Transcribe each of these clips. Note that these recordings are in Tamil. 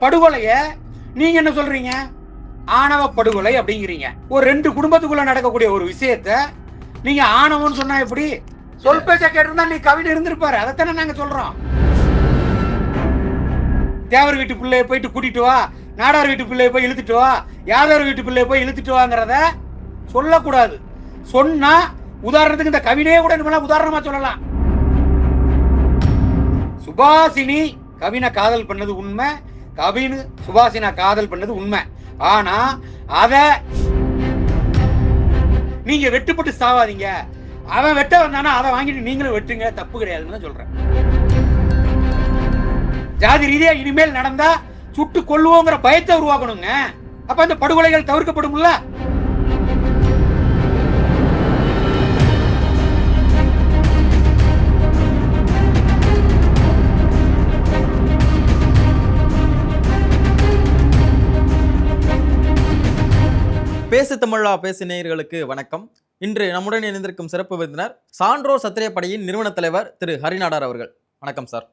படுகொலைய நீங்க என்ன சொல்றீங்க? ஆணவ படுகொலை அப்படிங்கிறீங்க. ஒரு ரெண்டு குடும்பத்துக்குள்ள நடக்கக்கூடிய ஒரு விஷயத்த நீங்க ஆணவம்னு சொன்னா எப்படி? சொல் பேச்ச கேட்டிருந்தா நீ கவிதை இருந்திருப்பாரு. அதைத்தானே நாங்க சொல்றோம். தேவர் வீட்டு பிள்ளைய போயிட்டு கூட்டிட்டு வா. நாடார் வீட்டு பிள்ளைய போய் இழுத்துட்டு வா. யாதவர் வீட்டு பிள்ளைய போய் இழுத்துட்டு வாங்கிறத சொல்லக்கூடாது. சொன்னா உதாரணத்துக்கு இந்த கவிதையே கூட இனிமேல் உதாரணமா சொல்லலாம். சுபாசினி கவினை காதல் பண்ணது உண்மை. கவின்னு சுபாஷினா காதல் பண்ணது உண்மை. ஆனா அத நீங்க வெட்டுப்பட்டு சாவாதீங்க. அவன் வெட்ட வந்தானா அதை வாங்கிட்டு நீங்களும் வெட்டுங்க தப்பு கிடையாதுன்னு தான் சொல்றேன். ஜாதி ரீதியா இனிமேல் நடந்தா சுட்டு கொல்லுவோங்கிற பயத்தை உருவாக்கணுங்க. அப்ப அந்த படுகொலைகள் தவிர்க்கப்படும்ல? பேசு தமிழா பேசு நேயர்களுக்கு வணக்கம். இன்று நம்முடன் இணைந்திருக்கும் சிறப்பு விருந்தினர் சான்றோர் சத்திரியப்படையின் நிறுவன தலைவர் திரு. ஹரிநாடார் அவர்கள். வணக்கம் சார்.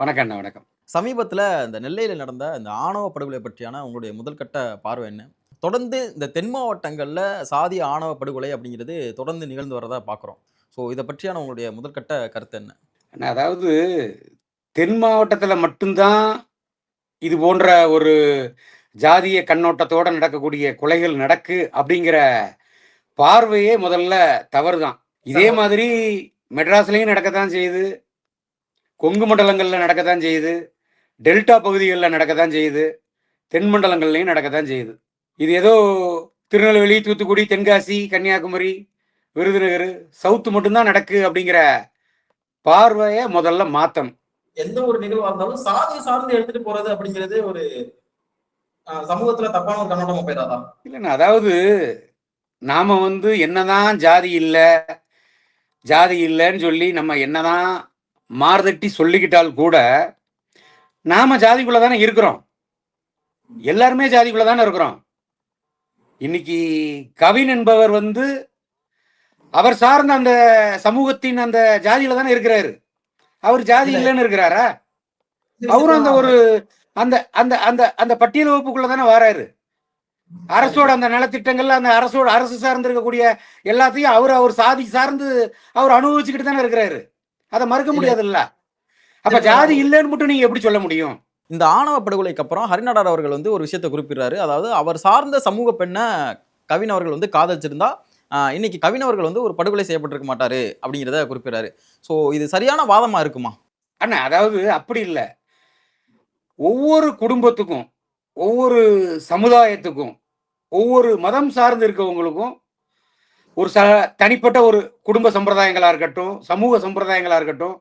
வணக்கம் அண்ணா வணக்கம். சமீபத்தில் இந்த நெல்லையில் நடந்த இந்த ஆணவ படுகொலை பற்றியான உங்களுடைய முதல்கட்ட பார்வை என்ன? தொடர்ந்து இந்த தென் மாவட்டங்களில் சாதி ஆணவ படுகொலை அப்படிங்கிறது தொடர்ந்து நிகழ்ந்து வரதா பார்க்குறோம் ஸோ இதை பற்றியான உங்களுடைய முதல்கட்ட கருத்து என்ன? அதாவது தென் மாவட்டத்தில் மட்டும்தான் இது போன்ற ஒரு ஜாதிய கண்ணோட்டத்தோட நடக்கக்கூடிய கொலைகள் நடக்கு அப்படிங்கிற பார்வையே முதல்ல தவறு தான் இதே. மாதிரி மெட்ராஸ்லயும் நடக்கத்தான் செய்யுது. கொங்கு மண்டலங்கள்ல நடக்கத்தான் செய்யுது. டெல்டா பகுதிகளில் நடக்கத்தான் செய்யுது. தென் மண்டலங்கள்லையும் நடக்கத்தான் செய்யுது. இது ஏதோ திருநெல்வேலி தூத்துக்குடி தென்காசி கன்னியாகுமரி விருதுநகர் சவுத்து மட்டும்தான் நடக்கு அப்படிங்கிற பார்வையை முதல்ல மாத்தணும். எந்த ஒரு நிகழ்வாக இருந்தாலும் சாதியை சார்ந்து எடுத்துட்டு போறது அப்படிங்கிறது ஒரு சமூகத்துல தப்பான ஒரு கண்ணோட்டமா போயிடாதா? இல்லைண்ணா அதாவது நாம வந்து என்னதான் ஜாதி இல்லை ஜாதி இல்லைன்னு சொல்லி நம்ம என்னதான் மார்தட்டி சொல்லிக்கிட்டால் கூட நாம ஜாதிக்குள்ள தானே இருக்கிறோம். எல்லாருமே ஜாதிக்குள்ள தானே இருக்கிறோம். இன்னைக்கு கவின் என்பவர் வந்து அவர் சார்ந்த அந்த சமூகத்தின் அந்த ஜாதியில தானே இருக்கிறாரு. அவர் ஜாதி இல்ல. இல்லைன்னு இருக்கிறாரா? அவரும் அந்த ஒரு அந்த அந்த அந்த அந்த பட்டியல் வகுப்புக்குள்ள தானே வராரு. அரசோட அந்த நலத்திட்டங்கள்ல அந்த அரசோட அரசு சார்ந்து இருக்கக்கூடிய எல்லாத்தையும் அவர் அவர் சாதி சார்ந்து அவர் அனுபவிச்சுக்கிட்டு தானே இருக்கிறாரு. அதை மறுக்க இல்ல. முடியாதுல்ல. அப்ப. ஜாதி இல்லைன்னு மட்டும் நீங்க எப்படி சொல்ல முடியும்? இந்த ஆணவ படுகொலைக்கு அப்புறம் ஹரிநாடார் அவர்கள் வந்து ஒரு விஷயத்தை குறிப்பிடுறாரு. அதாவது அவர் சார்ந்த சமூக பெண்ணை கவின் அவர்கள் வந்து காதலிச்சிருந்தா இன்னைக்கு கவின் அவர்கள் வந்து ஒரு படுகொலை செய்யப்பட்டிருக்க மாட்டாரு அப்படிங்கிறத குறிப்பிடுறாரு. ஸோ இது சரியான வாதமா இருக்குமா? அண்ணா அதாவது அப்படி இல்லை. ஒவ்வொரு குடும்பத்துக்கும் ஒவ்வொரு சமுதாயத்துக்கும் ஒவ்வொரு மதம் சார்ந்து இருக்கவங்களுக்கும் ஒரு ச தனிப்பட்ட ஒரு குடும்ப சம்பிரதாயங்களாக இருக்கட்டும் சமூக சம்பிரதாயங்களாக இருக்கட்டும்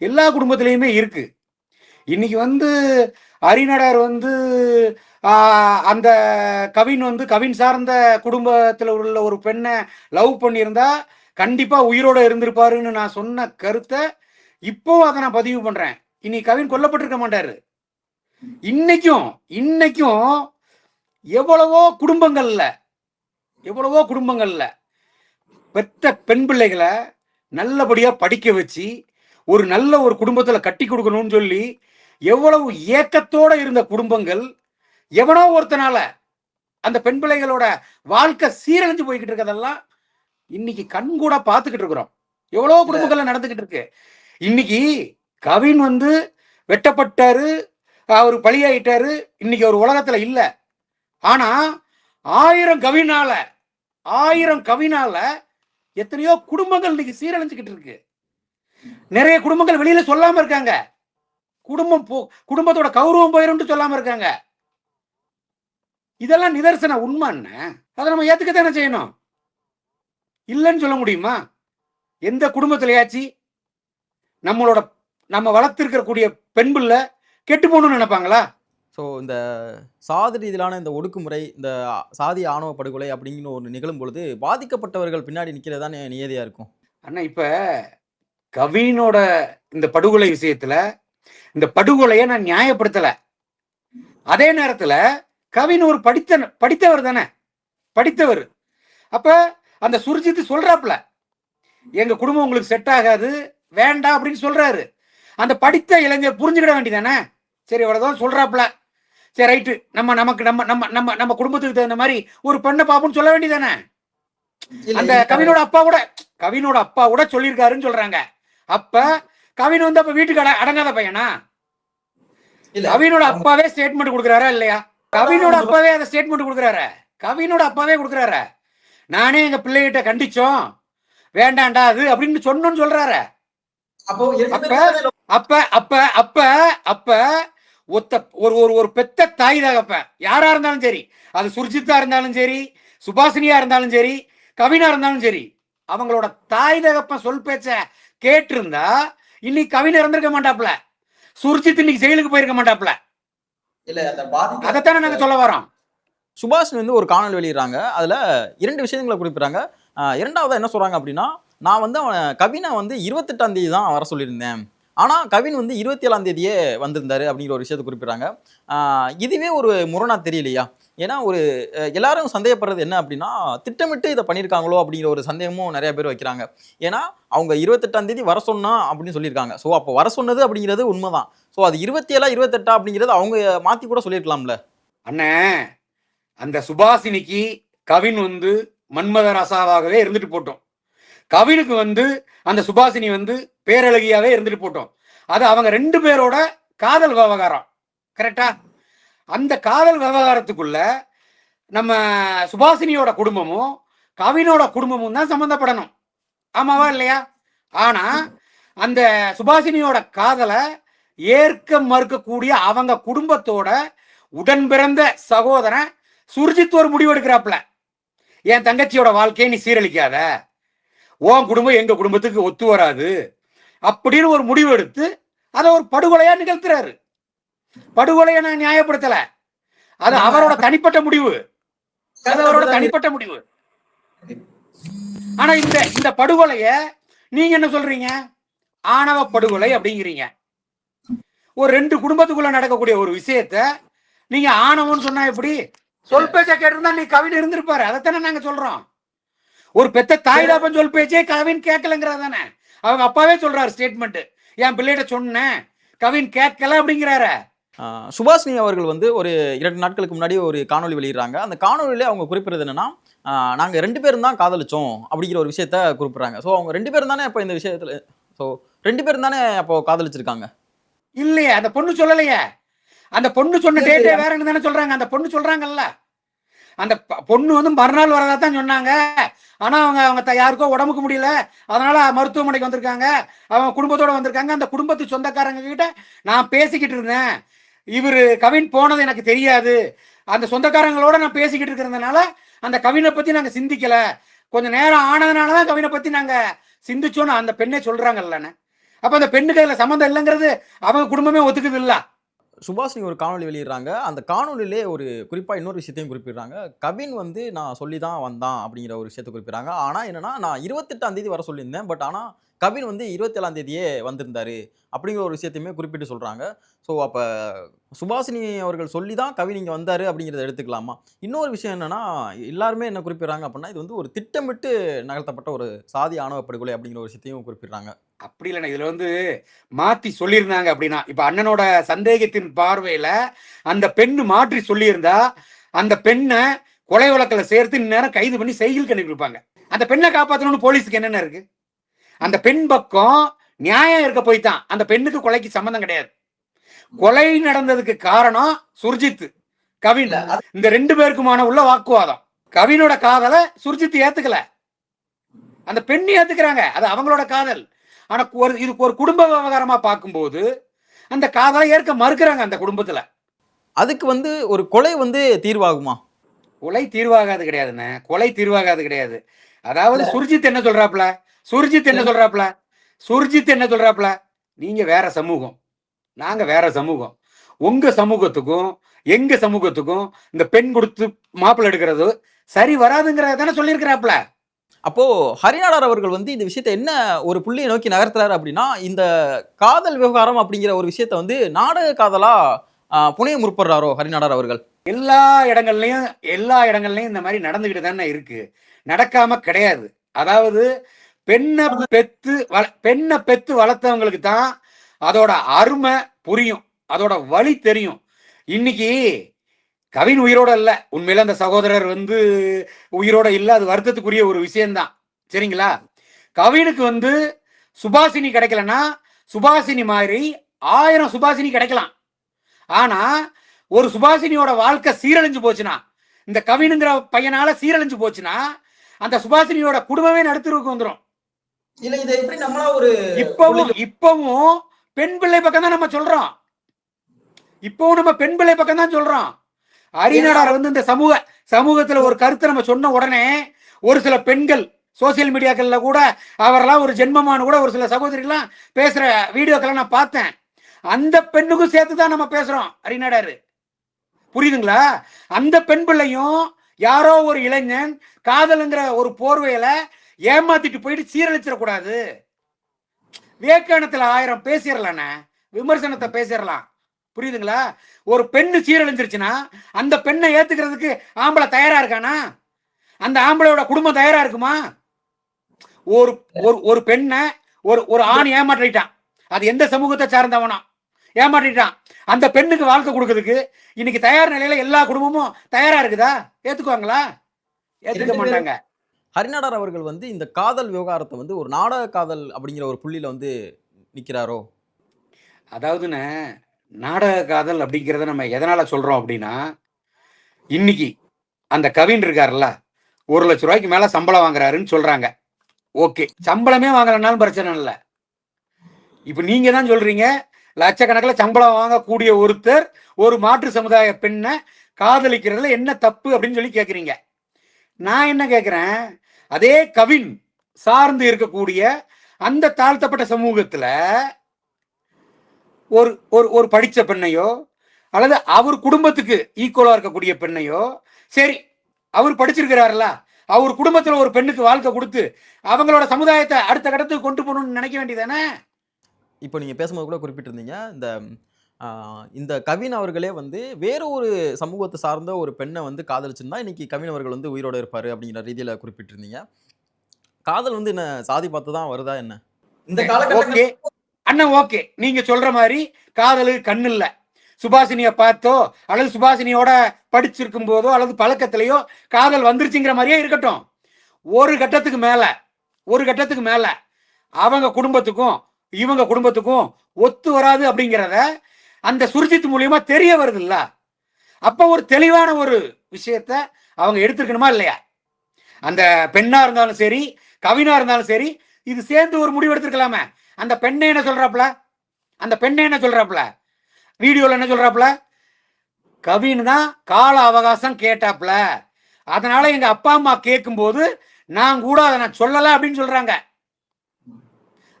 எல்லா குடும்பத்திலையுமே இருக்குது இன்னைக்கு வந்து அரிநடர் வந்து அந்த கவின் வந்து கவின் சார்ந்த குடும்பத்தில் உள்ள ஒரு பெண்ணை லவ் பண்ணியிருந்தா கண்டிப்பாக உயிரோட இருந்திருப்பாருன்னு நான் சொன்ன கருத்தை இப்போ அதை நான் பதிவு பண்ணுறேன் இனி கவின் கொல்லப்பட்டிருக்க மாட்டாரு. இன்னைக்கும் இன்னைக்கும் எவ்வளவோ குடும்பங்கள்ல எவ்வளவோ குடும்பங்கள்ல பெற்ற பெண் பிள்ளைகளை நல்லபடியா படிக்க வச்சு ஒரு நல்ல ஒரு குடும்பத்துல கட்டி கொடுக்கணும்னு சொல்லி எவ்வளவு ஏக்கத்தோட இருந்த குடும்பங்கள் எவனோ ஒருத்தனால அந்த பெண் பிள்ளைகளோட வாழ்க்கை சீரழிஞ்சு போய்கிட்டு இருக்கதெல்லாம் இன்னைக்கு கண் கூட பார்த்துக்கிட்டு இருக்கிறோம். எவ்வளவு குடும்பங்கள்ல நடந்துகிட்டு இருக்கு. இன்னைக்கு கவின் வந்து வெட்டப்பட்டாரு அவர் பலியாயிட்டாரு. இன்னைக்கு அவர் உலகத்துல இல்ல. ஆனா ஆயிரம் கவினால ஆயிரம் கவினால எத்தனையோ குடும்பங்கள் இன்னைக்கு சீரழிஞ்சுக்கிட்டு இருக்கு. நிறைய குடும்பங்கள் வெளியில சொல்லாம இருக்காங்க. குடும்பம் போ குடும்பத்தோட கௌரவம் போயிரும் சொல்லாம இருக்காங்க. இதெல்லாம் நிதர்சன உண்மை என்ன? அதை நம்ம ஏத்துக்கத்தானே செய்யணும்? இல்லைன்னு சொல்ல முடியுமா? எந்த குடும்பத்திலேயாச்சு நம்மளோட நம்ம வளர்த்திருக்கக்கூடிய பெண் பிள்ளை கெட்டு போகணும்னு நினைப்பாங்களா? ஸோ இந்த சாதி ரீதியிலான இந்த ஒடுக்குமுறை இந்த சாதி ஆணவ படுகொலை அப்படிங்கிற ஒரு நிகழும் பொழுது பாதிக்கப்பட்டவர்கள் பின்னாடி நிற்கிறது தானே நியதியா இருக்கும்? அண்ணா இப்ப கவினோட இந்த படுகொலை விஷயத்துல இந்த படுகொலையை நான் நியாயப்படுத்தல. அதே நேரத்துல கவின் ஒரு படித்த படித்தவர் தானே? படித்தவர். அப்ப அந்த சுர்ஜித் சொல்றாப்ல எங்க குடும்பம் உங்களுக்கு செட் ஆகாது வேண்டாம் அப்படின்னு சொல்றாரு. அந்த படித்த இளைஞர் புரிஞ்சுக்கிட வேண்டியதானே? சரி இவ்வளவுதான் சொல்றாப்ல சரி ரைட்டு. நம்ம நமக்கு நம்ம நம்ம நம்ம நம்ம குடும்பத்துக்கு தகுந்த மாதிரி ஒரு பெண்ணை பாப்போம்னு சொல்ல வேண்டியதானே? அந்த கவினோட அப்பா கூட கவினோட அப்பா கூட சொல்லியிருக்காருன்னு சொல்றாங்க. அப்ப கவின் வந்து அப்ப வீட்டுக்கு அட- அடங்காத பையனா. கவினோட அப்பாவே ஸ்டேட்மெண்ட் கொடுக்குறாரா இல்லையா? கவினோட அப்பாவே அந்த ஸ்டேட்மெண்ட் கொடுக்குறாரு? கவினோட அப்பாவே கொடுக்குறாரு? நானே எங்க பிள்ளைகிட்ட கண்டிச்சோம். வேண்டாண்டா அது அப்படின்னு சொன்னோன்னு சொல்றாரு. அப்போ அப்ப- அப்ப அப்ப அப்ப அப்ப ஒத்த ஒரு ஒரு ஒரு பெத்த தாய் தகப்ப யாரா இருந்தாலும் சரி. அது சுர்ஜித்தா இருந்தாலும் சரி சுபாசினியா இருந்தாலும் சரி கவினா இருந்தாலும் சரி. அவங்களோட தாய் தகப்பன் சொல் பேச்ச கேட்டிருந்தா இன்னைக்கு கவின் இறந்திருக்க மாட்டாப்ல சுர்ஜித் இன்னைக்கு ஜெயிலுக்கு போயிருக்க மாட்டாப்ல இல்ல அந்த பாதிக்க அதைத்தானே நாங்க சொல்ல வரோம். சுபாஷ் வந்து ஒரு காணொலி வெளியிடுறாங்க. அதுல இரண்டு விஷயங்களை குறிப்பிடுறாங்க. இரண்டாவதா என்ன சொல்றாங்க அப்படின்னா நான் வந்து அவன் கவினை வந்து இருபத்தெட்டாம் தேதி தான் வர சொல்லியிருந்தேன். ஆனால் கவின் வந்து இருபத்தி ஏழாம் தேதியே வந்திருந்தாரு அப்படிங்கிற ஒரு விஷயத்தை குறிப்பிடுறாங்க. இதுவே ஒரு முரணா தெரியலையா? ஏன்னா ஒரு எல்லாரும் சந்தேகப்படுறது என்ன அப்படின்னா திட்டமிட்டு இதை பண்ணியிருக்காங்களோ அப்படிங்கிற ஒரு சந்தேகமும் நிறைய பேர் வைக்கிறாங்க. ஏன்னா அவங்க இருபத்தெட்டாம் தேதி வர சொன்னா அப்படின்னு சொல்லியிருக்காங்க. ஸோ அப்போ வர சொன்னது அப்படிங்கிறது உண்மைதான். ஸோ அது இருபத்தி ஏழா இருபத்தெட்டா அப்படிங்கிறது அவங்க மாற்றி கூட சொல்லியிருக்கலாம்ல. அண்ணே அந்த சுபாஷினிக்கு கவின் வந்து மன்மத ரசாவாகவே இருந்துட்டு போட்டோம். கவினுக்கு வந்து அந்த சுபாசினி வந்து பேரழகியாவே இருந்துட்டு போட்டோம். அது அவங்க ரெண்டு பேரோட காதல் விவகாரம். கரெக்டா அந்த காதல் விவகாரத்துக்குள்ள நம்ம சுபாசினியோட குடும்பமும் கவினோட குடும்பமும் தான் சம்மந்தப்படணும் ஆமாவா இல்லையா? ஆனா அந்த சுபாசினியோட காதலை ஏற்க மறுக்கக்கூடிய அவங்க குடும்பத்தோட உடன் பிறந்த சகோதரன் சுர்ஜித் ஒரு முடிவு எடுக்கிறாப்ல என் தங்கச்சியோட வாழ்க்கையை நீ சீரழிக்காத. உன் குடும்பம் எங்க குடும்பத்துக்கு ஒத்து வராது அப்படின்னு ஒரு முடிவு எடுத்து அதை ஒரு படுகொலையா நிகழ்த்துறாரு. படுகொலையை நான் நியாயப்படுத்தல. அது அவரோட தனிப்பட்ட முடிவு. அது அவரோட தனிப்பட்ட முடிவு. ஆனா இந்த இந்த படுகொலைய நீங்க என்ன சொல்றீங்க? ஆணவ படுகொலை அப்படிங்கிறீங்க. ஒரு ரெண்டு குடும்பத்துக்குள்ள நடக்கக்கூடிய ஒரு விஷயத்த நீங்க ஆணவம்னு சொன்னா எப்படி? சொல் பேச்ச கேட்டிருந்தா நீ கவின் இருந்திருப்பாரு. அதைத்தானே நாங்க சொல்றோம். ஒரு பெத்த தாய் தாப்பன் சொல் பேச்சே கவின் கேட்கலங்கிறது தானே அவங்க அப்பாவே சொல்றாரு ஸ்டேட்மெண்ட் என் பிள்ளைகிட்ட சொன்னேன். கவின் கேட்கல அப்படிங்கிறாரு. சுபாஷினி அவர்கள் வந்து ஒரு இரண்டு நாட்களுக்கு முன்னாடி ஒரு காணொளி வெளியிடுறாங்க. அந்த காணொலியில அவங்க குறிப்பிடுறது என்னன்னா ஆஹ் நாங்க ரெண்டு பேரும் தான் காதலிச்சோம் அப்படிங்கிற ஒரு விஷயத்த குறிப்பிடுறாங்க. ஸோ அவங்க ரெண்டு பேரும் தானே இப்போ இந்த விஷயத்துல ஸோ ரெண்டு பேரும் தானே அப்போ காதலிச்சிருக்காங்க? இல்லையே அந்த பொண்ணு சொல்லலையே. அந்த பொண்ணு சொன்ன டேட்டே வேறன்னு தானே சொல்றாங்க. அந்த பொண்ணு சொல்றாங்கல்ல. அந்த ப- பொண்ணு வந்து மறுநாள் வரதா தான் சொன்னாங்க. ஆனா அவங்க அவங்க த- யாருக்கோ உடம்புக்கு முடியல. அதனால மருத்துவமனைக்கு வந்திருக்காங்க. அவங்க குடும்பத்தோட வந்திருக்காங்க. அந்த குடும்பத்து சொந்தக்காரங்க கிட்ட நான் பேசிக்கிட்டு இருந்தேன். இவர் கவின் போனது எனக்கு தெரியாது. அந்த சொந்தக்காரங்களோட நான் பேசிக்கிட்டு இருக்கிறதுனால அந்த கவினை பத்தி நாங்க சிந்திக்கல. கொஞ்ச நேரம் ஆனதுனால தான் கவினை பத்தி நாங்க சிந்திச்சோன்னு அந்த பெண்ணே சொல்றாங்கல்லண்ணே. அப்ப அந்த பெண்ணுக்கு அதுல சம்மந்தம் இல்லைங்கிறது அவங்க குடும்பமே ஒத்துக்குது இல்லை. சுபாஷினி ஒரு காணொளி வெளியிடுறாங்க. அந்த காணொலியிலே ஒரு குறிப்பாக இன்னொரு விஷயத்தையும் குறிப்பிடுறாங்க. கவின் வந்து நான் சொல்லி தான் வந்தான் அப்படிங்கிற ஒரு விஷயத்தை குறிப்பிடுறாங்க. ஆனால் என்னென்னா நான் இருபத்தெட்டாம் தேதி வர சொல்லியிருந்தேன். பட் ஆனால் கவின் வந்து இருபத்தேழாம் தேதியே வந்திருந்தாரு அப்படிங்கிற ஒரு விஷயத்தையுமே குறிப்பிட்டு சொல்கிறாங்க ஸோ அப்போ சுபாஷினி அவர்கள் சொல்லி தான் கவின் இங்கே வந்தார் அப்படிங்கிறத எடுத்துக்கலாமா? இன்னொரு விஷயம் என்னென்னா எல்லாருமே என்ன குறிப்பிடுறாங்க அப்படின்னா இது வந்து ஒரு திட்டமிட்டு நகர்த்தப்பட்ட ஒரு சாதி ஆணவ படுகொலை அப்படிங்கிற ஒரு விஷயத்தையும் குறிப்பிடுறாங்க. அப்படி இல்லைண்ணே. இதுல வந்து மாத்தி சொல்லியிருந்தாங்க அப்படின்னா இப்ப அண்ணனோட சந்தேகத்தின் பார்வையில அந்த பெண்ணு மாற்றி சொல்லியிருந்தா அந்த பெண்ணை கொலை வழக்கில் சேர்த்து இந்நேரம் கைது பண்ணி செய்கில் அனுப்பியிருப்பாங்க அந்த பெண்ணை காப்பாற்றணும்னு போலீஸுக்கு என்னென்ன இருக்கு? அந்த பெண் பக்கம் நியாயம் இருக்க போய் தான் அந்த பெண்ணுக்கு கொலைக்கு சம்மந்தம் கிடையாது. கொலை நடந்ததுக்கு காரணம் சுர்ஜித் கவின். இந்த ரெண்டு பேருக்குமான உள்ள வாக்குவாதம். கவினோட காதலை சுர்ஜித் ஏத்துக்கல. அந்த பெண் ஏத்துக்கிறாங்க. அது அவங்களோட காதல். ஆனா ஒரு இதுக்கு ஒரு குடும்ப விவகாரமா பார்க்கும்போது அந்த காதலை ஏற்க மறுக்கிறாங்க அந்த குடும்பத்துல. அதுக்கு வந்து ஒரு கொலை வந்து தீர்வாகுமா? கொலை தீர்வாகாது கிடையாதுண்ணே. கொலை தீர்வாகாது கிடையாது. அதாவது சுர்ஜித் என்ன சொல்றாப்ல சுர்ஜித் என்ன சொல்றாப்ல சுர்ஜித் என்ன சொல்றாப்ல நீங்க வேற சமூகம். நாங்க வேற சமூகம். உங்க சமூகத்துக்கும் எங்க சமூகத்துக்கும் இந்த பெண் கொடுத்து மாப்பிள்ளை எடுக்கிறது சரி வராதுங்கிறத தானே சொல்லியிருக்கிறாப்ல அப்போது ஹரிநாடார் அவர்கள் வந்து இந்த விஷயத்தை என்ன ஒரு புள்ளியை நோக்கி நகர்த்துறாரு அப்படின்னா இந்த காதல் விவகாரம் அப்படிங்கிற ஒரு விஷயத்தை வந்து நாடக காதலா புனைய முற்படுறாரோ ஹரிநாடார் அவர்கள்? எல்லா இடங்கள்லையும் எல்லா இடங்கள்லையும் இந்த மாதிரி நடந்துகிட்டு தானே இருக்கு. நடக்காம கிடையாது. அதாவது பெண்ணை பெத்து வள பெண்ணை பெத்து வளர்த்தவங்களுக்கு தான் அதோட அருமை புரியும். அதோட வழி தெரியும். இன்னைக்கு கவின் உயிரோட இல்ல உண்மையில அந்த சகோதரர் வந்து உயிரோட இல்ல. அது வருத்தத்துக்குரிய ஒரு விஷயம்தான். சரிங்களா? கவினுக்கு வந்து சுபாசினி கிடைக்கலன்னா சுபாசினி மாதிரி ஆயிரம் சுபாசினி கிடைக்கலாம். ஆனா ஒரு சுபாசினியோட வாழ்க்கை சீரழிஞ்சு போச்சுன்னா இந்த கவினுங்கிற பையனால சீரழிஞ்சு போச்சுன்னா அந்த சுபாசினியோட குடும்பமே நடுத்தருக்கு வந்துடும் இல்ல இதை எப்படி நம்மளா ஒரு இப்பவும் இப்பவும் பெண் பிள்ளை பக்கம் தான் நம்ம சொல்றோம். இப்பவும் நம்ம பெண் பிள்ளை பக்கம் தான் சொல்றோம். அரிநடார் வந்து இந்த சமூக சமூகத்துல ஒரு கருத்தை நம்ம சொன்ன உடனே ஒரு சில பெண்கள் சோசியல் மீடியாக்கள்ல கூட அவரெல்லாம் ஒரு ஜென்மமானு கூட ஒரு சில சகோதரிகள்லாம் பேசுற வீடியோக்கெல்லாம் நான் பார்த்தேன். அந்த பெண்ணுக்கும் சேர்த்து தான் நம்ம பேசுறோம் அரிநடாரு புரியுதுங்களா? அந்த பெண் பிள்ளையும் யாரோ ஒரு இளைஞன் காதலுங்கிற ஒரு போர்வையில ஏமாத்திட்டு போயிட்டு சீரழிச்சிடக்கூடாது விவேகானத்துல ஆயிரம் பேசிடலாண்ணே விமர்சனத்தை பேசிடலாம் புரியுதுங்களா? ஒரு பெண்ணு சீரழிஞ்சிருச்சுன்னா அந்த பெண்ணை ஏத்துக்கிறதுக்கு ஆம்பளை தயாரா இருக்கானா? அந்த ஆம்பளையோட குடும்பம் தயாரா இருக்குமா? ஒரு ஒரு ஒரு பெண்ணை ஒரு ஒரு ஆண் ஏமாற்றிட்டான். அது எந்த சமூகத்தை சார்ந்தவனா? ஏமாற்றிட்டான். அந்த பெண்ணுக்கு வாழ்க்கை கொடுக்கறதுக்கு இன்னைக்கு தயார் நிலையில எல்லா குடும்பமும் தயாரா இருக்குதா? ஏத்துக்குவாங்களா? ஏத்துக்க மாட்டாங்க. ஹரிநாடார் அவர்கள் வந்து இந்த காதல் விவகாரத்தை வந்து ஒரு நாடக காதல் அப்படிங்கிற ஒரு புள்ளியில வந்து நிக்கிறாரோ? அதாவதுண்ணே நாடக காதல் அப்படிங்கிறத நம்ம எதனால் சொல்கிறோம் அப்படின்னா இன்னைக்கு அந்த கவின் இருக்கார்ல ஒரு லட்ச ரூபாய்க்கு மேலே சம்பளம் வாங்குறாருன்னு சொல்கிறாங்க ஓகே. சம்பளமே வாங்கலனாலும் பிரச்சனை இல்லை. இப்போ நீங்கள் தான் சொல்கிறீங்க லட்சக்கணக்கில் சம்பளம் வாங்கக்கூடிய ஒருத்தர் ஒரு மாற்று சமுதாய பெண்ணை காதலிக்கிறதுல என்ன தப்பு அப்படின்னு சொல்லி கேட்குறீங்க நான் என்ன கேட்குறேன் அதே கவின் சார்ந்து இருக்கக்கூடிய அந்த தாழ்த்தப்பட்ட சமூகத்தில் ஒரு ஒரு ஒரு படிச்ச பெண்ணையோ அல்லது அவர் குடும்பத்துக்கு ஈக்குவலா இருக்கக்கூடிய பெண்ணையோ சரி அவர் படிச்சிருக்கிறாருல அவர் குடும்பத்துல ஒரு பெண்ணுக்கு வாழ்க்கை கொடுத்து அவங்களோட சமுதாயத்தை அடுத்த கட்டத்துக்கு கொண்டு போகணும்னு நினைக்க வேண்டியதானே? இப்போ நீங்க பேசும்போது கூட குறிப்பிட்டிருந்தீங்க இந்த இந்த கவின் அவர்களே வந்து வேற ஒரு சமூகத்தை சார்ந்த ஒரு பெண்ணை வந்து காதலிச்சிருந்தா இன்னைக்கு கவின் அவர்கள் வந்து உயிரோட இருப்பாரு அப்படிங்கிற ரீதியில குறிப்பிட்டிருந்தீங்க. காதல் வந்து என்ன சாதி பார்த்து தான் வருதா என்ன? இந்த காலகட்டத்தில் அண்ணன் ஓகே. நீங்க சொல்ற மாதிரி காதலு கண்ணு இல்ல சுபாசினிய பார்த்தோ அல்லது சுபாசினியோட படிச்சிருக்கும் போதோ அல்லது பழக்கத்திலேயோ காதல் வந்துருச்சுங்கிற மாதிரியே இருக்கட்டும். ஒரு கட்டத்துக்கு மேல ஒரு கட்டத்துக்கு மேல அவங்க குடும்பத்துக்கும் இவங்க குடும்பத்துக்கும் ஒத்து வராது அப்படிங்கிறத அந்த சுர்ஜித் மூலியமா தெரிய வருது இல்ல அப்ப ஒரு தெளிவான ஒரு விஷயத்த அவங்க எடுத்துக்கணுமா இல்லையா? அந்த பெண்ணா இருந்தாலும் சரி கவினா இருந்தாலும் சரி இது சேர்ந்து ஒரு முடிவு எடுத்திருக்கலாமே. அந்த பெண்ணை என்ன சொல்றாப்ல அந்த பெண்ணை என்ன சொல்றாப்ல வீடியோல என்ன சொல்றாப்ல கவின் தான் கால அவகாசம் கேட்டாப்ல அதனால எங்க அப்பா அம்மா கேட்கும்போது நான் கூட அதை நான் சொல்லல அப்படின்னு சொல்றாங்க.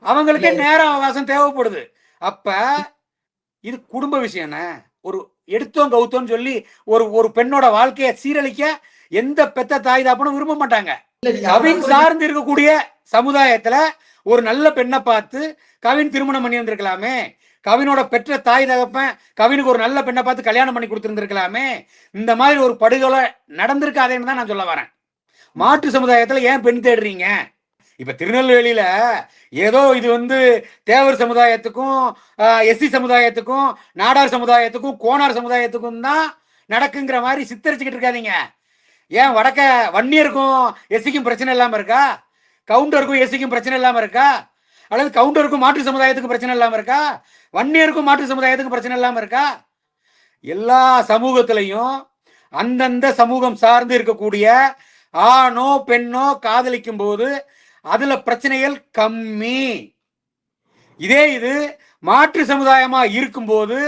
அவங்களுக்கே நேர அவகாசம் தேவைப்படுது. அப்ப இது குடும்ப விஷயம்ண்ணே ஒரு எடுத்தோம் கவுத்தோன்னு சொல்லி ஒரு ஒரு பெண்ணோட வாழ்க்கையை சீரழிக்க எந்த பெத்த தாய் தாப்பனும் விரும்ப மாட்டாங்க. கவின் சார்ந்து இருக்கக்கூடிய சமுதாயத்துல ஒரு நல்ல பெண்ணை பார்த்து கவின் திருமணம் பண்ணி வந்திருக்கலாமே கவினோட பெற்ற தாய் தகப்பன் கவினுக்கு ஒரு நல்ல பெண்ணை பார்த்து கல்யாணம் பண்ணி கொடுத்துருந்துருக்கலாமே. இந்த மாதிரி ஒரு படுகொலை நடந்திருக்காதேன்னு தான் நான் சொல்ல வரேன். மாற்று சமுதாயத்தில் ஏன் பெண் தேடுறீங்க? இப்ப திருநெல்வேலியில ஏதோ இது வந்து தேவர் சமுதாயத்துக்கும் எஸ்சி சமுதாயத்துக்கும் நாடார் சமுதாயத்துக்கும் கோனார் சமுதாயத்துக்கும் தான் நடக்குங்கிற மாதிரி சித்தரிச்சுக்கிட்டு இருக்காதீங்க. ஏன் வடக்க வன்னியருக்கும் எஸ்சிக்கும் பிரச்சனை இல்லாம இருக்கா? கவுண்டருக்கும் எஸ்சிக்கும் பிரச்சனை இல்லாம இருக்கா? அல்லது கவுண்டருக்கும் மாற்று சமுதாயத்துக்கும் பிரச்சனை இல்லாம இருக்கா? வன்னியருக்கும் மாற்று சமுதாயத்துக்கும் பிரச்சனை இல்லாம இருக்கா? எல்லா சமூகத்திலையும் அந்தந்த சமூகம் சார்ந்து இருக்கக்கூடிய ஆணோ பெண்ணோ காதலிக்கும் போது அதுல பிரச்சனைகள் கம்மி. இதே இது மாற்று சமுதாயமா இருக்கும்போது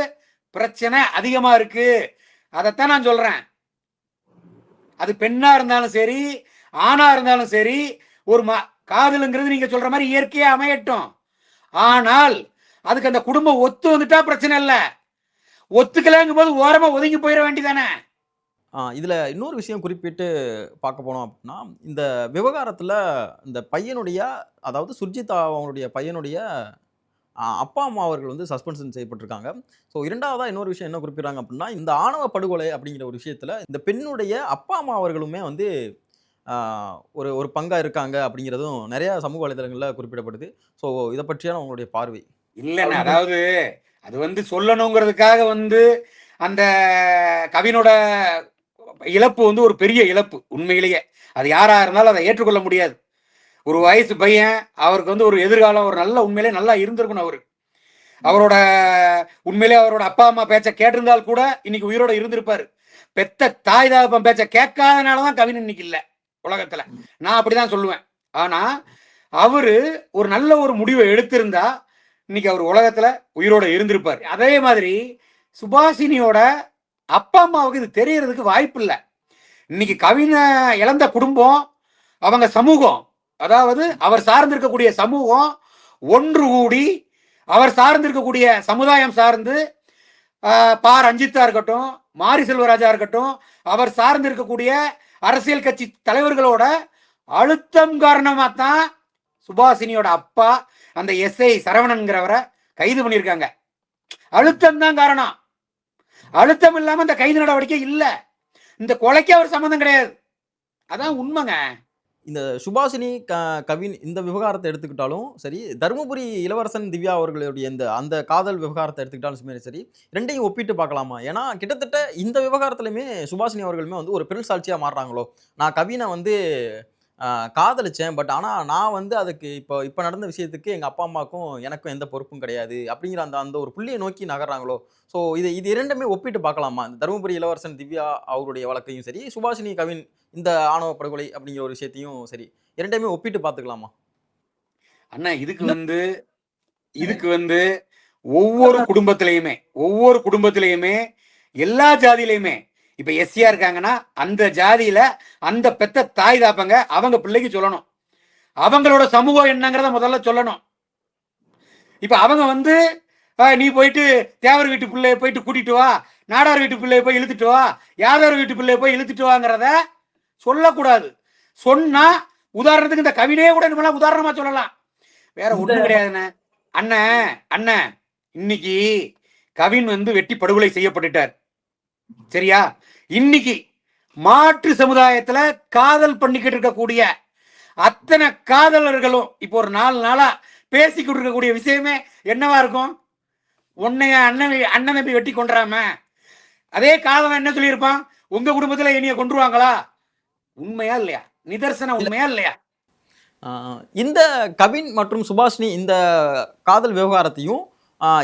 பிரச்சனை அதிகமா இருக்கு. அதைத்தான் நான் சொல்றேன். அது பெண்ணா இருந்தாலும் சரி ஆணா இருந்தாலும் சரி ஒரு மா காதலுங்கிறது நீங்க சொல்ற மாதிரி இயற்கையா அமையட்டும். ஆனால் அதுக்கு அந்த குடும்பம் ஒத்து வந்துட்டா பிரச்சனை இல்ல. ஒத்துக்கலங்கும் போது ஓரமா ஒதுங்கி போயிட வேண்டியதானே? ஆ, இதுல இன்னொரு விஷயம் குறிப்பிட்டு பார்க்க போனோம் அப்படின்னா இந்த விவகாரத்துல இந்த பையனுடைய அதாவது சுர்ஜித் அவங்களுடைய பையனுடைய அப்பா அம்மா அவர்கள் வந்து சஸ்பென்ஷன் செய்யப்பட்டிருக்காங்க. ஸோ இரண்டாவதாக இன்னொரு விஷயம் என்ன குறிப்பிடுறாங்க அப்படின்னா இந்த ஆணவ படுகொலை அப்படிங்கிற ஒரு விஷயத்தில் இந்த பெண்ணுடைய அப்பா அம்மா அவர்களுமே வந்து ஒரு ஒரு பங்காக இருக்காங்க அப்படிங்கிறதும் நிறைய சமூக வலைதளங்களில் குறிப்பிடப்படுது. ஸோ இதை பற்றியான உங்களுடைய பார்வை. இல்லைண்ணா அதாவது அது வந்து சொல்லணுங்கிறதுக்காக வந்து அந்த கவினோட இழப்பு வந்து ஒரு பெரிய இழப்பு உண்மையிலேயே. அது யாரா இருந்தாலும் அதை ஏற்றுக்கொள்ள முடியாது. ஒரு வயசு பையன் அவருக்கு வந்து ஒரு எதிர்காலம் ஒரு நல்ல உண்மையிலே நல்லா இருந்திருக்கணும் அவரு. அவரோட உண்மையிலே அவரோட அப்பா அம்மா பேச்சை கேட்டிருந்தால் கூட இன்னைக்கு உயிரோட இருந்திருப்பாரு. பெத்த தாய் தாப்பம் பேச்சை கேட்காதனால கேட்காதனாலதான் கவின் இன்னைக்கு இல்லை. உலகத்துல. நான் அப்படிதான் சொல்லுவேன். ஆனா அவரு ஒரு நல்ல ஒரு முடிவை எடுத்திருந்தா இன்னைக்கு அவர் உலகத்துல உயிரோட இருந்திருப்பார். அதே மாதிரி சுபாஷினியோட அப்பா அம்மாவுக்கு இது தெரியறதுக்கு வாய்ப்பு இல்லை. இன்னைக்கு கவினை இழந்த குடும்பம் அவங்க சமூகம் அதாவது அவர் சார்ந்திருக்கக்கூடிய சமூகம் ஒன்று கூடி அவர் சார்ந்திருக்கக்கூடிய சமுதாயம் சார்ந்து பா ரஞ்சித்தா இருக்கட்டும் மாரி செல்வராஜா இருக்கட்டும் அவர் சார்ந்து இருக்கக்கூடிய அரசியல் கட்சி தலைவர்களோட அழுத்தம் காரணமா தான் சுபாஷினியோட அப்பா அந்த எஸ்ஐ சரவணன்கிறவரை கைது பண்ணியிருக்காங்க. அழுத்தம் தான் காரணம். அழுத்தம் இல்லாம இந்த கைது நடவடிக்கை இல்ல. இந்த கொலைக்கு அவர் சம்மந்தம் கிடையாது. அதான் உண்மைங்க. இந்த சுபாஷினி க கவின் இந்த விவகாரத்தை எடுத்துக்கிட்டாலும் சரி தருமபுரி இளவரசன் திவ்யா அவர்களுடைய இந்த அந்த காதல் விவகாரத்தை எடுத்துக்கிட்டாலும் சரி, சரி ரெண்டையும் ஒப்பிட்டு பார்க்கலாமா? ஏன்னா கிட்டத்தட்ட இந்த விவகாரத்துலையுமே சுபாஷினி அவர்களுமே வந்து ஒரு பெரும் சாட்சியாக மாறுறாங்களோ? நான் கவினை வந்து காதலிச்சேன் பட் ஆனால் நான் வந்து அதுக்கு இப்போ இப்போ நடந்த விஷயத்துக்கு எங்கள் அப்பா அம்மாவுக்கும் எனக்கும் எந்த பொறுப்பும் கிடையாது அப்படிங்கிற அந்த அந்த ஒரு புள்ளியை நோக்கி நகர்றாங்களோ? ஸோ இது இது இரண்டுமே ஒப்பிட்டு பார்க்கலாமா? இந்த தருமபுரி இளவரசன் திவ்யா அவருடைய வழக்கையும் சரி சுபாஷினி கவின் இந்த ஆணவ படுகொலை அப்படிங்கிற ஒரு விஷயத்தையும் சரி இரண்டையுமே ஒப்பிட்டு பார்த்துக்கலாமா? அண்ணா இதுக்கு வந்து இதுக்கு வந்து ஒவ்வொரு குடும்பத்திலையுமே ஒவ்வொரு குடும்பத்திலையுமே எல்லா ஜாதியிலையுமே இப்ப எஸ்சியா இருக்காங்கன்னா அந்த ஜாதியில அந்த பெத்த தாய் தாப்பங்க அவங்க பிள்ளைக்கு சொல்லணும். அவங்களோட சமூகம் என்னங்கிறத முதல்ல சொல்லணும். இப்ப அவங்க வந்து "அஹ், நீ போயிட்டு தேவர் வீட்டு பிள்ளைய போயிட்டு கூட்டிட்டு வா நாடார் வீட்டு பிள்ளைய போய் இழுத்துட்டு வா யாதவர் வீட்டு பிள்ளைய போய் இழுத்துட்டு வாங்கிறத சொல்லக்கூடாது. சொன்னா உதாரணத்துக்கு இந்த கவிதையே கூட நம்மளாம் உதாரணமா சொல்லலாம். வேற ஒண்ணும் கிடையாதுண்ணே அண்ணன் அண்ணன் இன்னைக்கு கவின் வந்து வெட்டி படுகொலை செய்யப்பட்டுட்டார். சரியா? இன்னைக்கு மாற்று சமுதாயத்துல காதல் பண்ணிக்கிட்டு இருக்கக்கூடிய அத்தனை காதலர்களும் இப்போ ஒரு நாலு நாளா பேசிக்கிட்டு இருக்கக்கூடிய விஷயமே என்னவா இருக்கும்? உன்னைய அண்ணன் அண்ணனை போய் வெட்டி கொண்டுறாம அதே காதலன் என்ன சொல்லியிருப்பான்? உங்க குடும்பத்துல என்னைய கொண்டுருவாங்களா உண்மையா இல்லையா? நிதர்சன உண்மையா இல்லையா? இந்த கவின் மற்றும் சுபாஷினி இந்த காதல் விவகாரத்தையும்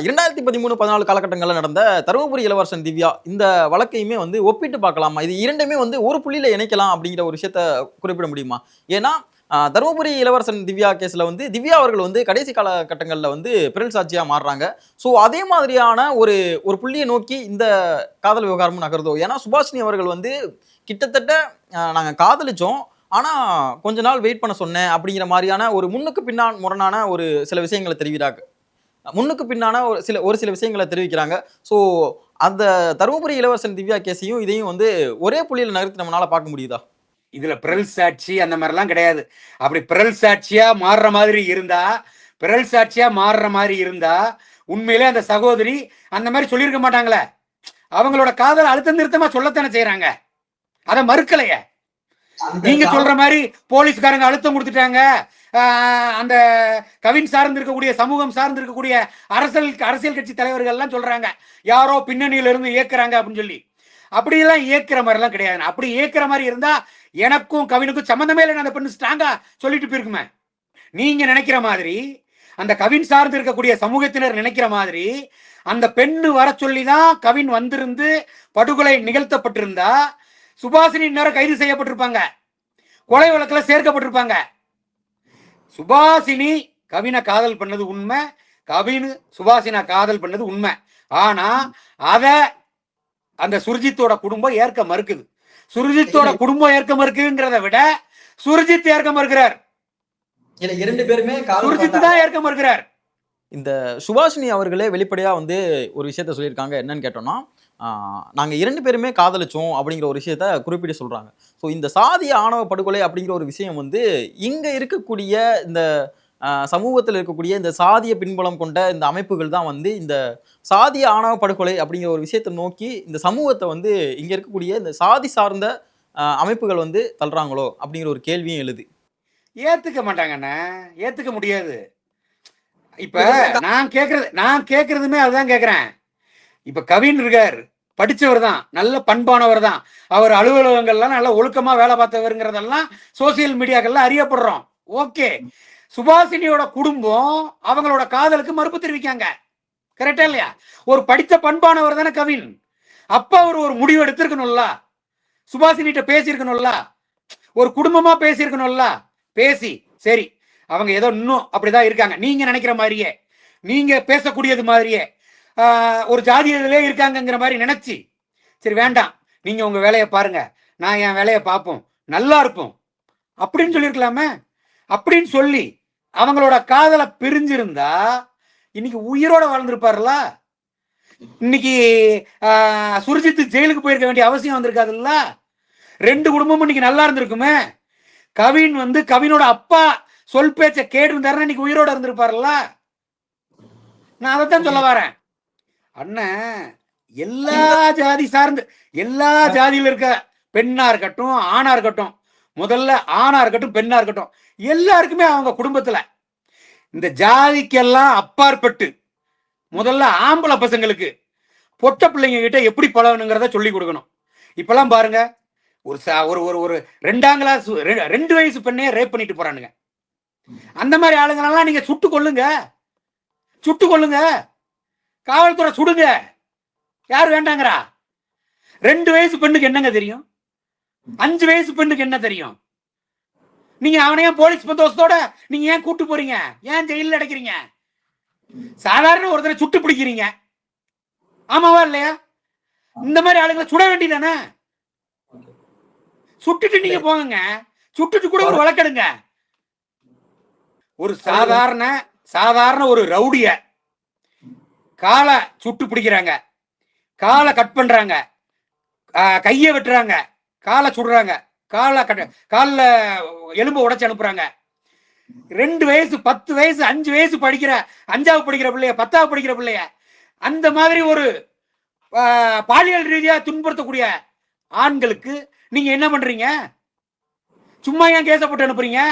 இரண்டாயிரத்தி பதிமூணு பதினாலு காலகட்டங்களில் நடந்த தருமபுரி இளவரசன் திவ்யா இந்த வழக்கையுமே வந்து ஒப்பிட்டு பார்க்கலாமா? இது இரண்டுமே வந்து ஒரு புள்ளியில இணைக்கலாம் அப்படிங்கிற ஒரு விஷயத்த குறிப்பிட முடியுமா? ஏன்னா தருமபுரி இளவரசன் திவ்யா கேஸ்ல வந்து திவ்யா அவர்கள் வந்து கடைசி காலகட்டங்களில் வந்து பிறல் சாட்சியா மாறுறாங்க. ஸோ அதே மாதிரியான ஒரு ஒரு புள்ளியை நோக்கி இந்த காதல் விவகாரமும் நகருதோ? ஏன்னா சுபாஷினி அவர்கள் வந்து கிட்டத்தட்ட நாங்கள் காதலிச்சோம். ஆனால் கொஞ்ச நாள் வெயிட் பண்ண சொன்னேன் அப்படிங்கிற மாதிரியான ஒரு முன்னுக்கு பின்னான் முரணான ஒரு சில விஷயங்களை தெரிவிக்கிறாங்க. முன்னுக்கு பின்னான ஒரு சில ஒரு சில விஷயங்களை தெரிவிக்கிறாங்க. ஸோ அந்த தருமபுரி இளவரசன் திவ்யா கேஸையும் இதையும் வந்து ஒரே புள்ளியில் நகர்த்தி நம்மளால பார்க்க முடியுதா? இதுல பிறல் சாட்சி அந்த மாதிரிலாம் கிடையாது. அப்படி பிறல் சாட்சியா மாறுற மாதிரி இருந்தா பிறல் சாட்சியா மாறுற மாதிரி இருந்தா உண்மையிலே அந்த சகோதரி அந்த மாதிரி சொல்லியிருக்க மாட்டாங்களே. அவங்களோட காதல் அழுத்தம் நிறுத்தமா சொல்லத்தானே செய்யறாங்க அதை மறுக்கலையே. நீங்க சொல்ற மாதிரி போலீஸ்காரங்க அழுத்தம் கொடுத்துட்டாங்க. அந்த கவின் சார்ந்து இருக்கக்கூடிய சமூகம் சார்ந்து இருக்கக்கூடிய அரசியல் அரசியல் கட்சி தலைவர்கள் எல்லாம் சொல்றாங்க. யாரோ பின்னணியில இருந்து இயக்குறாங்க அப்படின்னு சொல்லி. அப்படியெல்லாம் இயக்குற மாதிரி எல்லாம் கிடையாது. அப்படி இயக்குற மாதிரி இருந்தா எனக்கும் கவினுக்கும் சம்மந்தமே இல்லை அந்த பெண்ணு ஸ்ட்ராங்கா சொல்லிட்டு போயிருக்குமே. நீங்க நினைக்கிற மாதிரி அந்த கவின் சார்ந்து இருக்கக்கூடிய சமூகத்தினர் நினைக்கிற மாதிரி அந்த பெண்ணு வர சொல்லி தான் கவின் வந்திருந்து படுகொலை நிகழ்த்தப்பட்டிருந்தா சுபாசினி நேரம் கைது செய்யப்பட்டிருப்பாங்க. கொலை வழக்குல சேர்க்கப்பட்டிருப்பாங்க. சுபாசினி கவினை காதல் பண்ணது உண்மை கவின் சுபாசினா காதல் பண்ணது உண்மை. ஆனா அத அந்த சுர்ஜித்தோட குடும்பம் ஏற்க மறுக்குது. சுர்ஜித்தோட குடும்பம் ஏற்க மறுக்குதுங்கிறத விட சுர்ஜித் ஏற்க மறுக்கிறார். இல்ல இரண்டு பேருமே சுர்ஜித். தான் ஏற்க மறுக்கிறார். இந்த சுபாஷினி அவர்களே வெளிப்படையாக வந்து ஒரு விஷயத்த சொல்லியிருக்காங்க. என்னன்னு கேட்டோம்னா நாங்கள் இரண்டு பேருமே காதலிச்சோம் அப்படிங்கிற ஒரு விஷயத்த குறிப்பிட்டு சொல்கிறாங்க ஸோ இந்த சாதிய ஆணவ படுகொலை அப்படிங்கிற ஒரு விஷயம் வந்து இங்கே இருக்கக்கூடிய இந்த சமூகத்தில் இருக்கக்கூடிய இந்த சாதிய பின்புலம் கொண்ட இந்த அமைப்புகள் தான் வந்து இந்த சாதிய ஆணவ படுகொலை அப்படிங்கிற ஒரு விஷயத்தை நோக்கி இந்த சமூகத்தை வந்து இங்கே இருக்கக்கூடிய இந்த சாதி சார்ந்த அமைப்புகள் வந்து தள்ளுறாங்களோ அப்படிங்கிற ஒரு கேள்வியும் எழுது. ஏத்துக்க மாட்டாங்கண்ணே. ஏத்துக்க முடியாது. இப்ப நான் கேக்குறது நான் கேக்குறதுமே அதுதான் கேக்குறேன். இப்ப கவின் இருக்கார். படிச்சவர் தான் நல்ல பண்பானவர் தான் அவர் அலுவலகங்கள்லாம் நல்ல ஒழுக்கமா வேலை பார்த்தவருங்கிறதெல்லாம் சோசியல் மீடியாக்கள்லாம் அறியப்படுறோம். ஓகே சுபாஷினியோட குடும்பம் அவங்களோட காதலுக்கு மறுப்பு தெரிவிக்காங்க. கரெக்டா இல்லையா? ஒரு படித்த பண்பானவர் தானே கவின். அப்ப அவர் ஒரு முடிவு எடுத்திருக்கணும்ல? சுபாஷினிட்ட பேசியிருக்கணும்ல? ஒரு குடும்பமா பேசியிருக்கணும்ல? பேசி. சரி. அவங்க ஏதோ இன்னும் அப்படிதான் இருக்காங்க. நீங்க நினைக்கிற மாதிரியே. நீங்க பேசக்கூடியது மாதிரியே. ஒரு ஜாதியிலே இருக்காங்கங்கிற மாதிரி நினைச்சு. சரி வேண்டாம். நீங்க உங்க வேலையை பாருங்க. நான் என் வேலையை பார்ப்போம். நல்லா இருப்போம். அப்படின்னு சொல்லியிருக்கலாமே? அப்படின்னு சொல்லி அவங்களோட காதலை பிரிஞ்சிருந்தா இன்னைக்கு உயிரோட வாழ்ந்திருப்பார்ல இன்னைக்கு ஆஹ், சுர்ஜித் ஜெயிலுக்கு போயிருக்க வேண்டிய அவசியம் வந்திருக்காதுல்ல? ரெண்டு குடும்பமும் இன்னைக்கு நல்லா இருந்திருக்குமே? கவின் வந்து கவினோட அப்பா சொல் பேச்சை கேட்டு இருந்தாருன்னா இன்னைக்கு உயிரோட இருந்திருப்பாருல்ல? நான் அதைத்தான் சொல்ல வரேன். அண்ணன் எல்லா ஜாதி சார்ந்து எல்லா ஜாதியில இருக்க பெண்ணா இருக்கட்டும் ஆணா இருக்கட்டும் முதல்ல ஆணா இருக்கட்டும் பெண்ணா இருக்கட்டும் எல்லாருக்குமே அவங்க குடும்பத்துல இந்த ஜாதிக்கெல்லாம் அப்பாற்பட்டு முதல்ல ஆம்பளை பசங்களுக்கு பொட்ட பிள்ளைங்க கிட்ட எப்படி பழகணுங்கிறத சொல்லி கொடுக்கணும். இப்பெல்லாம் பாருங்க ஒரு ஒரு ஒரு ஒரு ரெண்டாம் கிளாஸ் ரெண்டு வயசு பெண்ணையே ரேப் பண்ணிட்டு போறானுங்க. அந்த மாதிரி ஆளுங்களெல்லாம் நீங்க சுட்டு கொள்ளுங்க சுட்டு கொள்ளுங்க காவல்துறை சுடுங்க. யார் வேண்டாங்கிறா? ரெண்டு வயசு பெண்ணுக்கு என்னங்க தெரியும்? அஞ்சு வயசு பெண்ணுக்கு என்ன தெரியும்? நீங்க அவனை ஏன் போலீஸ் பந்தோபஸ்தோட நீங்க ஏன் கூட்டு போறீங்க? ஏன் ஜெயில அடைக்கிறீங்க? சாதாரண ஒருத்தரை சுட்டு பிடிக்கிறீங்க. ஆமாவா இல்லையா? இந்த மாதிரி ஆளுங்களை சுட வேண்டியதானே? சுட்டுட்டு நீங்க போங்க சுட்டுட்டு கூட ஒரு வழக்கெடுங்க. ஒரு சாதாரண சாதாரண ஒரு ரவுடிய காலை சுட்டு பிடிக்கிறாங்க. காலை கட் பண்றாங்க. கையை வெட்டுறாங்க. காலை சுடுறாங்க. காலை கட் காலில் எலும்பு உடைச்சு அனுப்புறாங்க. ரெண்டு வயசு பத்து வயசு அஞ்சு வயசு படிக்கிற அஞ்சாவது படிக்கிற பிள்ளைய பத்தாவது படிக்கிற பிள்ளைய அந்த மாதிரி ஒரு பாலியல் ரீதியா துன்புறுத்தக்கூடிய ஆண்களுக்கு நீங்க என்ன பண்றீங்க? சும்மா ஏன் கேச போட்டு அனுப்புறீங்க?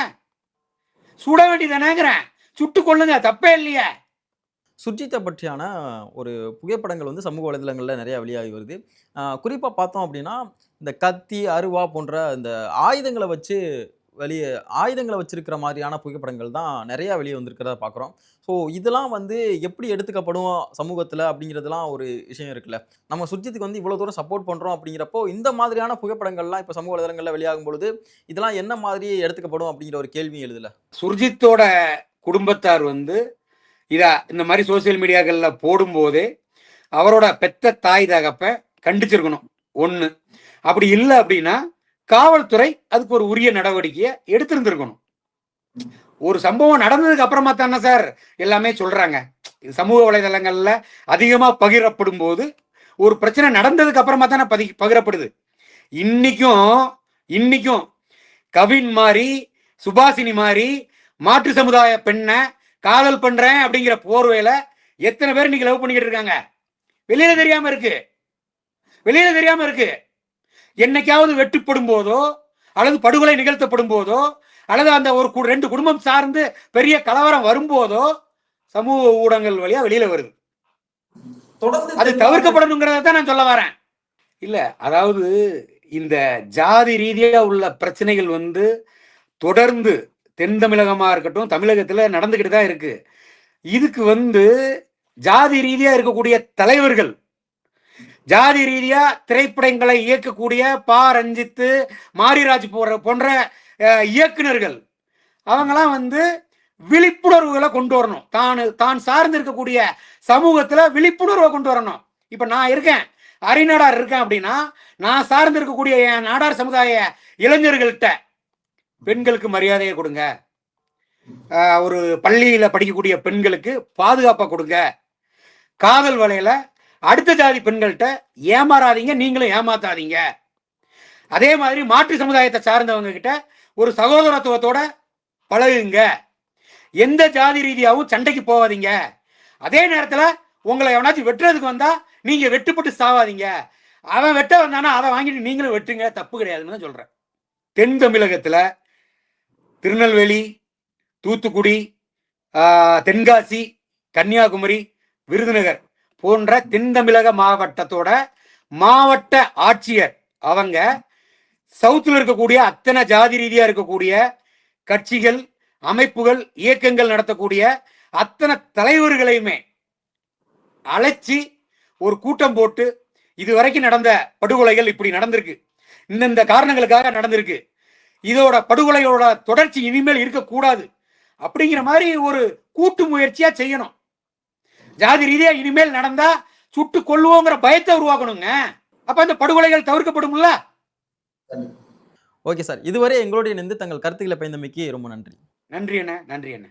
சுட வேண்டியதானேங்கிறேன் சுட்டு கொள்ளுங்க தப்பே இல்லையே. சுர்ஜித்தை பற்றியான ஒரு புகைப்படங்கள் வந்து சமூக வலைதளங்களில் நிறையா வெளியாகி வருது. குறிப்பாக பார்த்தோம் அப்படின்னா இந்த கத்தி அருவா போன்ற இந்த ஆயுதங்களை வச்சு வெளியே ஆயுதங்களை வச்சிருக்கிற மாதிரியான புகைப்படங்கள் தான் நிறையா வெளியே வந்திருக்கிறத பார்க்குறோம். ஸோ இதெல்லாம் வந்து எப்படி எடுத்துக்கப்படும் சமூகத்தில் அப்படிங்கிறதுலாம் ஒரு விஷயம் இருக்குல்ல. நம்ம சுர்ஜித்துக்கு வந்து இவ்வளோ தூரம் சப்போர்ட் பண்ணுறோம் அப்படிங்கிறப்போ இந்த மாதிரியான புகைப்படங்கள்லாம் இப்போ சமூக வலைதளங்களில் வெளியாகும் பொழுது இதெல்லாம் என்ன மாதிரி எடுத்துக்கப்படும் அப்படிங்கிற ஒரு கேள்வி எழுதல. சுர்ஜித்தோட குடும்பத்தார் வந்து இதை இந்த மாதிரி சோசியல் மீடியாக்களில் போடும்போது அவரோட பெத்த தாய் தகப்ப கண்டிச்சிருக்கணும். ஒன்று அப்படி இல்லை அப்படின்னா காவல்துறை அதுக்கு ஒரு உரிய நடவடிக்கையை எடுத்திருந்திருக்கணும். ஒரு சம்பவம் நடந்ததுக்கு அப்புறமா தானே சார் எல்லாமே சொல்றாங்க. சமூக வலைதளங்கள்ல அதிகமா பகிரப்படும் போது ஒரு பிரச்சனை நடந்ததுக்கு அப்புறமா தானே பதி பகிரப்படுது. இன்னைக்கும் இன்னைக்கும் கவின் மாதிரி சுபாசினி மாதிரி மாற்று சமுதாய பெண்ணை காதல் பண்றேன் அப்படிங்கிற போர்வையில எத்தனை பேர் இன்னைக்கு லவ் பண்ணிக்கிட்டு இருக்காங்க? வெளியில தெரியாம இருக்கு. வெளியில தெரியாம இருக்கு. என்னைக்காவது வெட்டுப்படும் போதோ அல்லது படுகொலை நிகழ்த்தப்படும் போதோ அல்லது அந்த ஒரு ரெண்டு குடும்பம் சார்ந்து பெரிய கலவரம் வரும்போதோ சமூக ஊடகங்கள் வழியா வெளியில வருது. அது தவிர்க்கப்படணுங்கிறத தான் நான் சொல்ல வரேன். இல்ல அதாவது இந்த ஜாதி ரீதியா உள்ள பிரச்சனைகள் வந்து தொடர்ந்து தென் தமிழகமா இருக்கட்டும் தமிழகத்துல நடந்துகிட்டு தான் இருக்கு. இதுக்கு வந்து ஜாதி ரீதியா இருக்கக்கூடிய தலைவர்கள் ஜாதி ரீதியா திரைப்படங்களை இயக்கக்கூடிய பா. ரஞ்சித்து மாரிராஜ் போற போன்ற இயக்குநர்கள் இயக்குனர்கள் அவங்கெல்லாம் வந்து விழிப்புணர்வுகளை கொண்டு வரணும். தான் தான் சார்ந்து இருக்கக்கூடிய சமூகத்துல விழிப்புணர்வை கொண்டு வரணும். இப்ப நான் இருக்கேன் அரிநாடார் இருக்கேன் அப்படின்னா நான் சார்ந்து இருக்கக்கூடிய என் நாடார் சமுதாய இளைஞர்கள்ட்ட பெண்களுக்கு மரியாதையை கொடுங்க. ஒரு பள்ளியில படிக்கக்கூடிய பெண்களுக்கு பாதுகாப்பை கொடுங்க. காதல் வலையில அடுத்த ஜாதி பெண்கள்கிட்ட ஏமாறாதீங்க நீங்களும் ஏமாத்தாதீங்க. அதே மாதிரி மாற்று சமுதாயத்தை சார்ந்தவங்க கிட்ட ஒரு சகோதரத்துவத்தோட பழகுங்க. எந்த ஜாதி ரீதியாகவும் சண்டைக்கு போகாதீங்க. அதே நேரத்துல உங்களை எவனாச்சும் வெட்டுறதுக்கு வந்தா நீங்க வெட்டுப்பட்டு சாவாதீங்க. அவன் வெட்ட வந்தானா அதை வாங்கிட்டு நீங்களும் வெட்டுங்க. தப்பு கிடையாதுன்னு தான் சொல்றேன். தென் தமிழகத்துல திருநெல்வேலி தூத்துக்குடி தென்காசி கன்னியாகுமரி விருதுநகர் போன்ற தென் தமிழக மாவட்டத்தோட மாவட்ட ஆட்சியர் அவங்க. சவுத்தில் இருக்கக்கூடிய அத்தனை ஜாதி ரீதியா இருக்கக்கூடிய கட்சிகள் அமைப்புகள் இயக்கங்கள் நடத்தக்கூடிய அத்தனை தலைவர்களையுமே அழைச்சி ஒரு கூட்டம் போட்டு இதுவரைக்கும் நடந்த படுகொலைகள் இப்படி நடந்திருக்கு. இந்தந்த காரணங்களுக்காக நடந்திருக்கு. இதோட படுகொலையோட தொடர்ச்சி இனிமேல் இருக்கக்கூடாது. அப்படிங்கிற மாதிரி ஒரு கூட்டு முயற்சியா செய்யணும். ஜாதி ரீதியா இனிமேல் நடந்தா சுட்டு கொல்லுவோங்கிற பயத்தை உருவாக்கணுங்க. அப்ப இந்த படுகொலைகள் தவிர்க்கப்படும்ல? Okay sir. இதுவரை எங்களுடைய இணைந்து தங்கள் கருத்துக்களை பயந்தமைக்கு ரொம்ப நன்றி. நன்றி அண்ணா நன்றி அண்ணா.